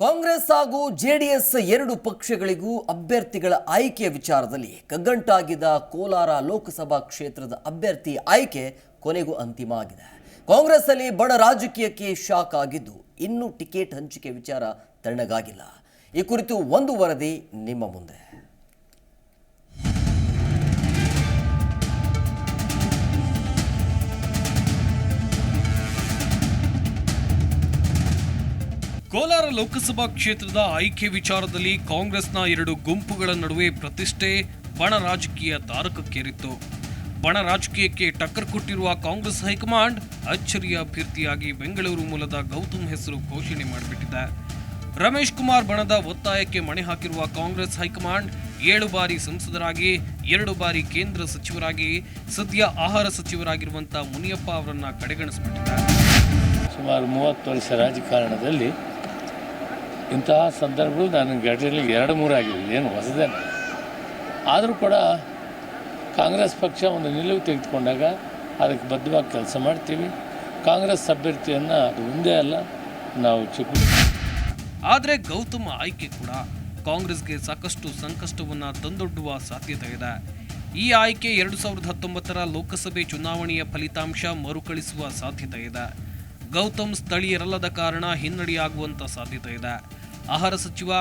ಕಾಂಗ್ರೆಸ್ ಹಾಗೂ ಜೆಡಿಎಸ್ ಎರಡು ಪಕ್ಷಗಳಿಗೂ ಅಭ್ಯರ್ಥಿಗಳ ಆಯ್ಕೆಯ ವಿಚಾರದಲ್ಲಿ ಕಗ್ಗಂಟಾಗಿದ್ದ ಕೋಲಾರ ಲೋಕಸಭಾ ಕ್ಷೇತ್ರದ ಅಭ್ಯರ್ಥಿ ಆಯ್ಕೆ ಕೊನೆಗೂ ಅಂತಿಮ ಆಗಿದೆ. ಕಾಂಗ್ರೆಸ್ ಅಲ್ಲಿ ಬಡ ರಾಜಕೀಯಕ್ಕೆ ಶಾಕ್ ಆಗಿದ್ದು ಇನ್ನೂ ಟಿಕೆಟ್ ಹಂಚಿಕೆ ವಿಚಾರ ತಣ್ಣಗಾಗಿಲ್ಲ. ಈ ಕುರಿತು ಒಂದು ವರದಿ ನಿಮ್ಮ ಮುಂದೆ. ಕೋಲಾರ ಲೋಕಸಭಾ ಕ್ಷೇತ್ರದ ಆಯ್ಕೆ ವಿಚಾರದಲ್ಲಿ ಕಾಂಗ್ರೆಸ್ನ ಎರಡು ಗುಂಪುಗಳ ನಡುವೆ ಪ್ರತಿಷ್ಠೆ ಬಣ ರಾಜಕೀಯ ತಾರಕಕ್ಕೇರಿತ್ತು. ಬಣ ರಾಜಕೀಯಕ್ಕೆ ಟಕ್ಕರ್ ಕೊಟ್ಟಿರುವ ಕಾಂಗ್ರೆಸ್ ಹೈಕಮಾಂಡ್ ಅಚ್ಚರಿಯ ಅಭ್ಯರ್ಥಿಯಾಗಿ ಬೆಂಗಳೂರು ಮೂಲದ ಗೌತಮ್ ಹೆಸರು ಘೋಷಣೆ ಮಾಡಿಬಿಟ್ಟಿದೆ. ರಮೇಶ್ ಕುಮಾರ್ ಬಣದ ಒತ್ತಾಯಕ್ಕೆ ಮಣೆ ಹಾಕಿರುವ ಕಾಂಗ್ರೆಸ್ ಹೈಕಮಾಂಡ್ ಏಳು ಬಾರಿ ಸಂಸದರಾಗಿ, ಎರಡು ಬಾರಿ ಕೇಂದ್ರ ಸಚಿವರಾಗಿ, ಸದ್ಯ ಆಹಾರ ಸಚಿವರಾಗಿರುವಂತ ಮುನಿಯಪ್ಪ ಅವರನ್ನ ಕಡೆಗಣಿಸಿಬಿಟ್ಟಿದೆ. ಸುಮಾರು ಮೂವತ್ತು ವರ್ಷ ರಾಜಕಾರಣದಲ್ಲಿ ಇಂತಹ ಸಂದರ್ಭಗಳು ನನ್ನ ಘಟನೆಯಲ್ಲಿ ಎರಡು ಮೂರು ಆಗಿದೆ ಏನು ಹೊಸದೇನು ಆದರೂ ಕೂಡ ಕಾಂಗ್ರೆಸ್ ಪಕ್ಷ ಒಂದು ನಿಲುವು ತೆಗೆದುಕೊಂಡಾಗ ಅದಕ್ಕೆ ಬದ್ಧವಾಗಿ ಕೆಲಸ ಮಾಡ್ತೀವಿ. ಕಾಂಗ್ರೆಸ್ ಅಭ್ಯರ್ಥಿಯನ್ನು ಅದು ಒಂದೇ ಅಲ್ಲ, ನಾವು ಚಿಕ್ಕ ಆದರೆ ಗೌತಮ್ ಆಯ್ಕೆ ಕೂಡ ಕಾಂಗ್ರೆಸ್ಗೆ ಸಾಕಷ್ಟು ಸಂಕಷ್ಟವನ್ನು ತಂದೊಡ್ಡುವ ಸಾಧ್ಯತೆ ಇದೆ. ಈ ಆಯ್ಕೆ ಎರಡು ಸಾವಿರದ ಹತ್ತೊಂಬತ್ತರ ಲೋಕಸಭೆ ಚುನಾವಣೆಯ ಫಲಿತಾಂಶ ಮರುಕಳಿಸುವ ಸಾಧ್ಯತೆ ಇದೆ. ಗೌತಮ್ ಸ್ಥಳೀಯರಲ್ಲದ ಕಾರಣ ಹಿನ್ನಡೆಯಾಗುವಂಥ ಸಾಧ್ಯತೆ ಇದೆ. ಆಹಾರ ಸಚಿವ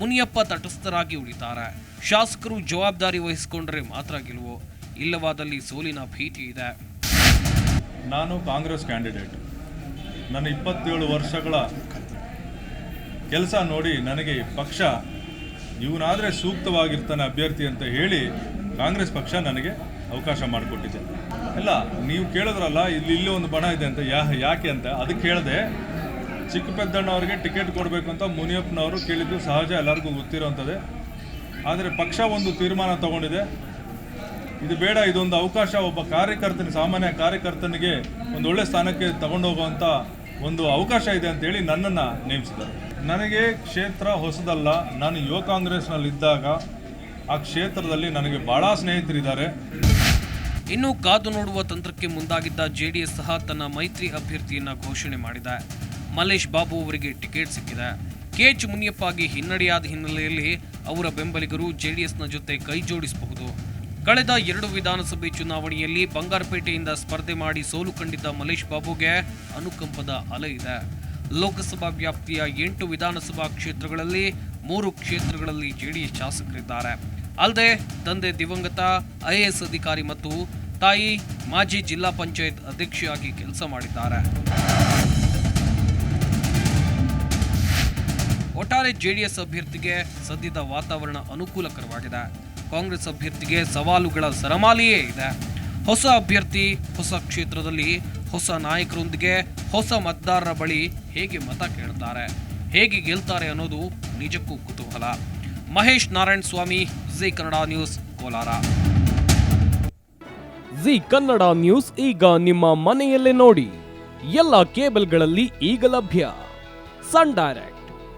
ಮುನಿಯಪ್ಪ ತಟಸ್ಥರಾಗಿ ಉಳಿತಾರೆ. ಶಾಸಕರು ಜವಾಬ್ದಾರಿ ವಹಿಸಿಕೊಂಡರೆ ಮಾತ್ರ ಗೆಲುವು. ಇಲ್ಲವಾದಲ್ಲಿ ಸೋಲಿನ ಭೀತಿ ಇದೆ. ನಾನು ಕಾಂಗ್ರೆಸ್ ಕ್ಯಾಂಡಿಡೇಟ್. ನನ್ನ ಇಪ್ಪತ್ತೇಳು ವರ್ಷಗಳ ಕೆಲಸ ನೋಡಿ ನನಗೆ ಪಕ್ಷ ಇವನಾದರೆ ಸೂಕ್ತವಾಗಿರ್ತಾನೆ ಅಭ್ಯರ್ಥಿ ಅಂತ ಹೇಳಿ ಕಾಂಗ್ರೆಸ್ ಪಕ್ಷ ನನಗೆ ಅವಕಾಶ ಮಾಡಿಕೊಟ್ಟಿದೆ. ಇಲ್ಲ ನೀವು ಕೇಳಿದ್ರಲ್ಲ, ಇಲ್ಲಿ ಇಲ್ಲಿ ಒಂದು ಬಣ ಇದೆ ಅಂತ, ಯಾ, ಯಾಕೆ ಅಂತ, ಅದಕ್ಕೆ ಕೇಳಿದೆ ಚಿಕ್ಕ ಅವರಿಗೆ ಟಿಕೆಟ್ ಕೊಡಬೇಕು ಅಂತ ಮುನಿಯಪ್ಪನವರು ಕೇಳಿದ್ದು ಸಹಜ, ಎಲ್ಲರಿಗೂ ಗೊತ್ತಿರೋವಂಥದ್ದೇ ಆದರೆ ಪಕ್ಷ ಒಂದು ತೀರ್ಮಾನ ತಗೊಂಡಿದೆ. ಇದು ಬೇಡ, ಇದೊಂದು ಅವಕಾಶ. ಒಬ್ಬ ಕಾರ್ಯಕರ್ತನ, ಸಾಮಾನ್ಯ ಕಾರ್ಯಕರ್ತನಿಗೆ ಒಂದು ಒಳ್ಳೆ ಸ್ಥಾನಕ್ಕೆ ತಗೊಂಡು ಹೋಗುವಂಥ ಒಂದು ಅವಕಾಶ ಇದೆ ಅಂತೇಳಿ ನನ್ನನ್ನು ನೇಮಿಸಿದ್ದಾರೆ. ನನಗೆ ಕ್ಷೇತ್ರ ಹೊಸದಲ್ಲ. ನಾನು ಯುವ ಕಾಂಗ್ರೆಸ್ನಲ್ಲಿ ಇದ್ದಾಗ ಆ ಕ್ಷೇತ್ರದಲ್ಲಿ ನನಗೆ ಭಾಳ ಸ್ನೇಹಿತರಿದ್ದಾರೆ. ಇನ್ನು ಕಾದು ನೋಡುವ ತಂತ್ರಕ್ಕೆ ಮುಂದಾಗಿದ್ದ ಜೆಡಿಎಸ್ ಸಹ ತನ್ನ ಮೈತ್ರಿ ಅಭ್ಯರ್ಥಿಯನ್ನು ಘೋಷಣೆ ಮಾಡಿದೆ. ಮಲ್ಲೇಶ್ ಬಾಬು ಅವರಿಗೆ ಟಿಕೆಟ್ ಸಿಕ್ಕಿದೆ. ಕೆಎಚ್ ಮುನಿಯಪ್ಪಗೆ ಹಿನ್ನಡೆಯಾದ ಹಿನ್ನೆಲೆಯಲ್ಲಿ ಅವರ ಬೆಂಬಲಿಗರು ಜೆಡಿಎಸ್ನ ಜೊತೆ ಕೈ ಜೋಡಿಸಬಹುದು. ಕಳೆದ ಎರಡು ವಿಧಾನಸಭೆ ಚುನಾವಣೆಯಲ್ಲಿ ಬಂಗಾರಪೇಟೆಯಿಂದ ಸ್ಪರ್ಧೆ ಮಾಡಿ ಸೋಲು ಕಂಡಿದ್ದ ಮಲ್ಲೇಶ್ ಬಾಬುಗೆ ಅನುಕಂಪದ ಅಲೆ ಇದೆ. ಲೋಕಸಭಾ ವ್ಯಾಪ್ತಿಯ ಎಂಟು ವಿಧಾನಸಭಾ ಕ್ಷೇತ್ರಗಳಲ್ಲಿ ಮೂರು ಕ್ಷೇತ್ರಗಳಲ್ಲಿ ಜೆಡಿಎಸ್ ಶಾಸಕರಿದ್ದಾರೆ. ಅಲ್ಲದೆ ತಂದೆ ದಿವಂಗತ, ಐಎಎಸ್ ಅಧಿಕಾರಿ ಮತ್ತು ತಾಯಿ ಮಾಜಿ ಜಿಲ್ಲಾ ಪಂಚಾಯತ್ ಅಧ್ಯಕ್ಷೆಯಾಗಿ ಕೆಲಸ ಮಾಡಿದ್ದಾರೆ. ಒಟ್ಟಾರೆ ಜೆಡಿಎಸ್ ಅಭ್ಯರ್ಥಿಗೆ ಸದ್ಯದ ವಾತಾವರಣ ಅನುಕೂಲಕರವಾಗಿದೆ. ಕಾಂಗ್ರೆಸ್ ಅಭ್ಯರ್ಥಿಗೆ ಸವಾಲುಗಳ ಸರಮಾಲೆಯೇ ಇದೆ. ಹೊಸ ಅಭ್ಯರ್ಥಿ, ಹೊಸ ಕ್ಷೇತ್ರದಲ್ಲಿ ಹೊಸ ನಾಯಕರೊಂದಿಗೆ ಹೊಸ ಮತದಾರರ ಬಳಿ ಹೇಗೆ ಮತ ಕೇಳ್ತಾರೆ ಹೇಗೆ ಗೆಲ್ತಾರೆ ಅನ್ನೋದು ನಿಜಕ್ಕೂ ಕುತೂಹಲ. Mahesh Narayana Swamy, Zee Kannada news, Kolar. Zee Kannada news ಈಗ ನಿಮ್ಮ ಮನೆಯಲ್ಲೇ ನೋಡಿ. ಎಲ್ಲ ಕೇಬಲ್ಗಳಲ್ಲಿ ಈಗ ಲಭ್ಯ. Sun Direct.